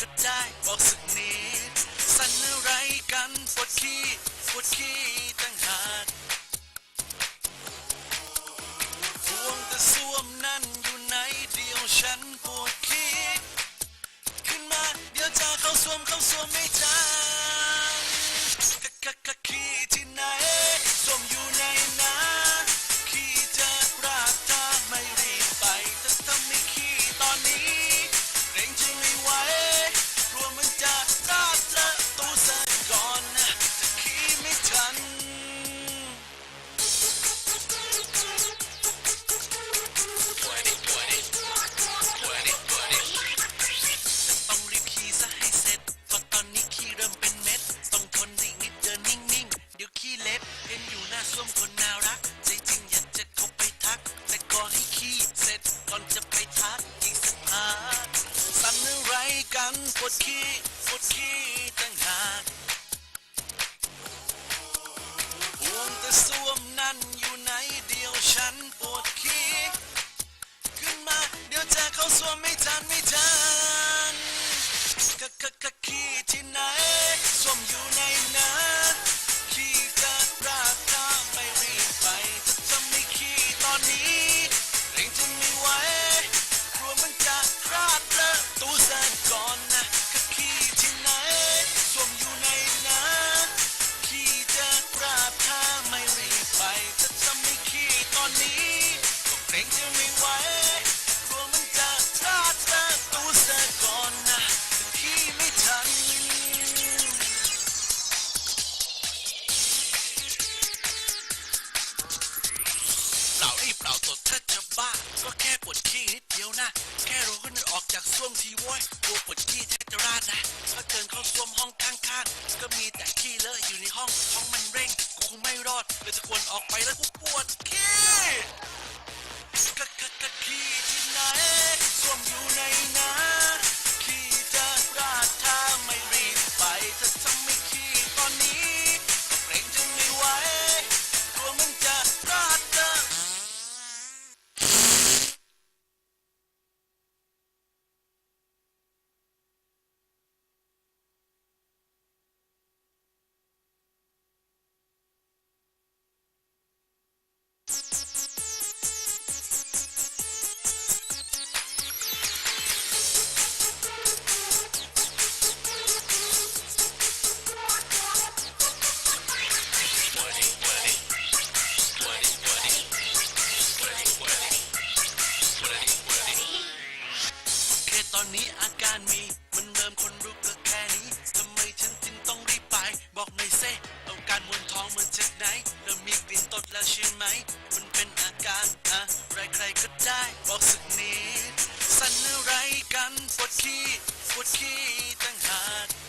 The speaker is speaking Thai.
ถ้ได้บอกสักนิดสั่นอะไรกันปวดขี้ปวดขี้ตั้ง ส้วมคนน่ารัก ใจจริงอยากจะเข้าไปทัก แต่ก่อนให้ขี้เสร็จก่อนจะไปทักอีกสักพักสั่นอะไรกันปวดขี้ปวดขี้ตั้งหากห่วงแต่ส้วมนั่นอยู่ไหนเดียวฉันปวดขี้ขึ้นมาเดี๋ยวจะเข้าสวมไม่ จากส้วมทีว้ยกลัวปวดขี้แทบจะราดนะถ้าเกินเข้าส้วมห้องข้างๆ ก็มีแต่ขี้เลอะอยู่ในห้อง ห้องมันเร่ง กูคงไม่รอดเลยจะควรออกไปแล้วกูปวดขี้ นี้อาการมี มันเริ่มคนรู้ก็แค่นี้ ทำไมฉันจึงต้องรีบไป บอกหน่อยเซ่อาการมวนท้องมันจากไหน เริ่มมีกลิ่นตดแล้วใช่ไหม มันเป็นอาการอะไรใครก็ได้ บอกสักนิดสั่นอะไรกันปวดขี้ปวดขี้ตั้งหาก